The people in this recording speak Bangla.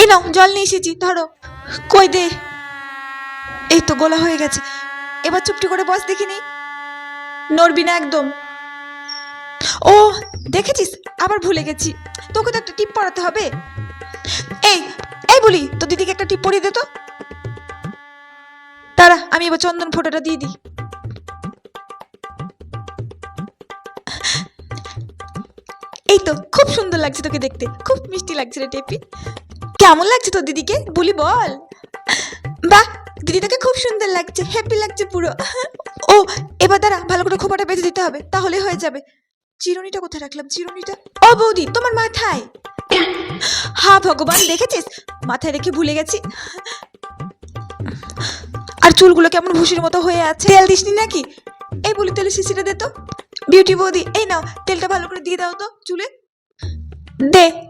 এই নাও, জল নিয়ে এসেছি, ধরো। কই দে? এই তো গোলা হয়ে গেছে। এবার চুপটি করে বস দেখিনি নড়বি না একদম। ও, দেখেছিস? আবার ভুলে গেছি। তোকে তো একটা টিপ পড়াতে হবে। এই এই বলি, তো দিদিকে একটা টিপ পরিয়ে দে তো। তারা আমি এবার চন্দন ফোঁটাটা দিয়ে দিই। এই তো, খুব সুন্দর লাগছে তোকে দেখতে। খুব মিষ্টি লাগছে রে টেপি। কেমন লাগছে তোর দিদিকে? বলি বল। বাহ দিদি তোকে খুব সুন্দর লাগছে হ্যাপি লাগছে পুরো। ও, এবার দাঁড়া, ভালো করে খোপাটা বেঁধে দিতে হবে, তাহলে হয়ে যাবে। চিরুনিটা কোথায় রাখলাম, চিরুনিটা? ও বৌদি, তোমার মাথায়। হা ভগবান, দেখেছিস? মাথায় রেখে ভুলে গেছি। আর চুলগুলো কেমন ভুসির মতো হয়ে আছে। তেল দিসনি নাকি? এই বলি, তেলের শিশিটা দে তো। বিউটি বৌদি, এই নাও, তেলটা ভালো করে দিয়ে দাও তো চুলে। দে।